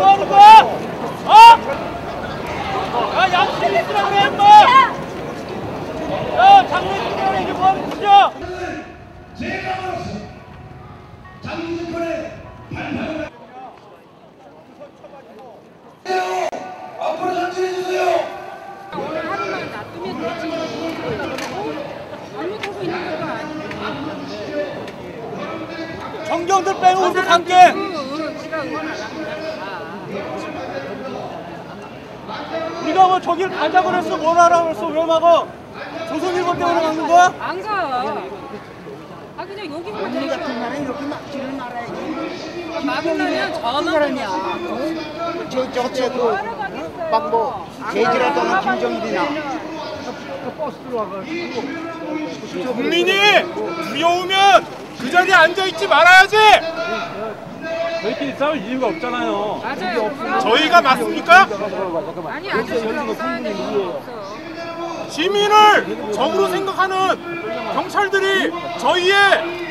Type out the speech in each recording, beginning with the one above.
어? 야, 양심이 있으라 그래, 임마! 야, 장례식장에 이게 뭐 하는 짓이야? 앞으로 전진해 주세요. 오늘 하루만 놔두면 되지. 잘못하고 있는 거가 아니고. 정경들 빼고 우리 응원 안 합니다. 우리가 뭐 저길 가자고 그랬어, 뭘 하라고 그랬어, 왜 막어? 조선일보 때문에 막는 거야? 안 가. 아 그냥 여기만 되게 나는 이렇게 막지를 말아야지. 막으려면 전화를 저, 저, 저, 그, 막 뭐, 제지라던 김정일이나. 국민이 두려우면 그 자리에 앉아 있지 말아야지! 저희끼리 싸울 이유가 없잖아요. 맞아요. 저희가 맞습니까? 아니 아저씨들하고 싸는데 이유가 없어. 시민을 적으로 생각하는 경찰들이 저희의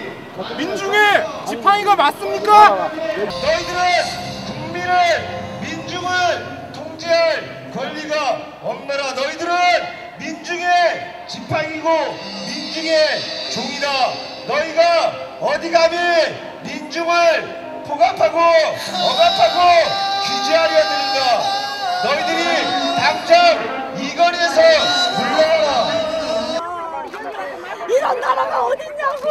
민중의 지팡이가 맞습니까? 너희들은 국민을 민중을 통제할 권리가 없느라 너희들은 민중의 지팡이고 민중의 종이다. 너희가 어디 감히 민중을 포 갑하고 억압하고 규제하려 드는가? 너희들이 당장 이 거리에서 물러나라. 이런 나라가 어딨냐고.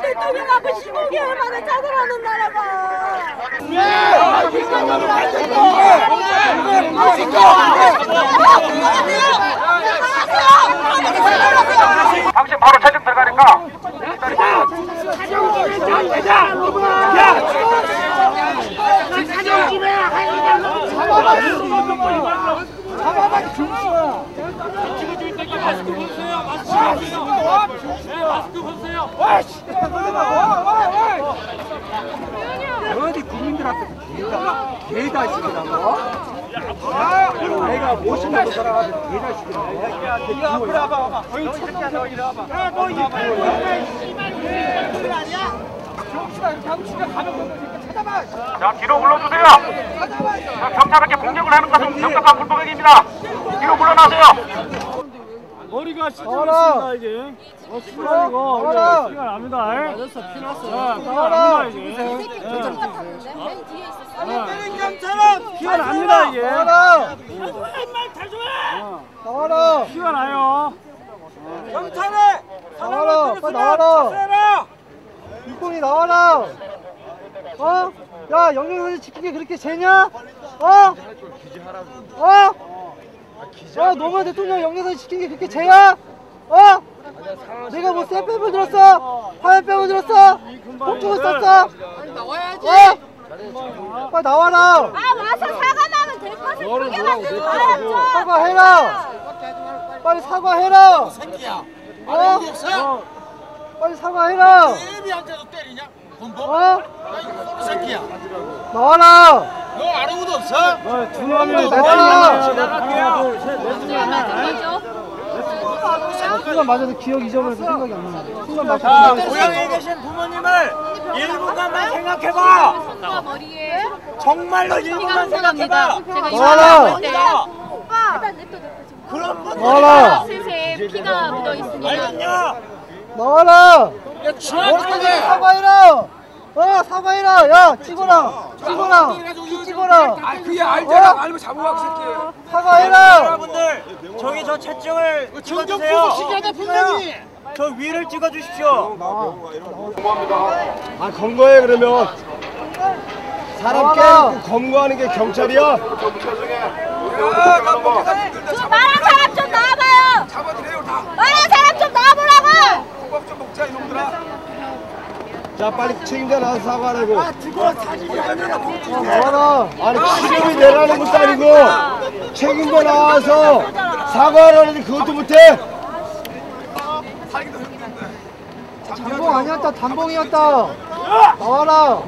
대통령하고 15개월 만에 짜들어오는 나라가. 당신 바로 채팅 들어가니까 어디 국민들한테 개다, 개다 시키라고? 내가 50년도 살아가지고 개다 시키라고? 이거 앞으로 와봐, 와봐. 거의 첫째 이리 와봐. 야, 너 이거 자 뒤로 물러주세요. 자, 경찰에게 공격을 하는 것은 명백한 불법행위입니다. 뒤로 물러나세요. 머리가 시끄럽습니다, 이게. 어. 나와라. 시간 납니다. 맞았어, 피났어. 납니다, 이게. 피가 납니다, 이게. 나와라! 나와라! 피가 나요. 경찰에! 나와라! 빨리 나와라! 육군이 나와라! 어? 야, 영영사진 지키기 그렇게 재냐? 어? 어? 어, 노무현 대통령 영영사진 지키기 그렇게 재야? 어? 내가 뭐 쌤빼을 들었어? 화염병을 들었어? 폭죽을 썼어? 나와야지! 어? 빨리 나와라! 아 와서 사과 나면 될 것을 크게 만들지 말았죠 사과해라! 빨리 사과해라! 새끼야! 어? 빨리 사과해라! 애비한테도 때리냐? 어? 새끼야. 나와라! 너 아무것도 없어? 두 명이 나와라! 순간 맞아서 기억 잊어버려서 생각이 안 나네. 순간 자, 맞아서 고향에 계신 부모님을 1분간만 생각해봐. 정말로 1분만 생각해봐. 나와라! 오빠 그런 분 나와라! 피가 묻어 있으니까 알겠냐? 나와라! 정확하게 사과해라! 어, 사과해라! 야, 찍어라! 찍어라! 키 찍어라! 아 그게 알잖아 어? 알면 잡아와 그 새끼 사과해라! 여러분들 저기 저 채증을 찍어주세요. 저 위를 찍어주십시오. 아 검거해 그러면 사람. 깨고 검거하는 게 경찰이야? 그 말한 사람 좀 나와봐요 잡아드려요 다 말한 사람 좀 나와보라고 호박 좀 먹자 이놈들아 자 빨리 책임자 나와서 사과하라고 어, 나와라! 아니 책임이 내라는 것도 아니고 책임자 나와서 사과하라는데 그것도 못해? 단봉 아니었다, 단봉이었다! 나와라!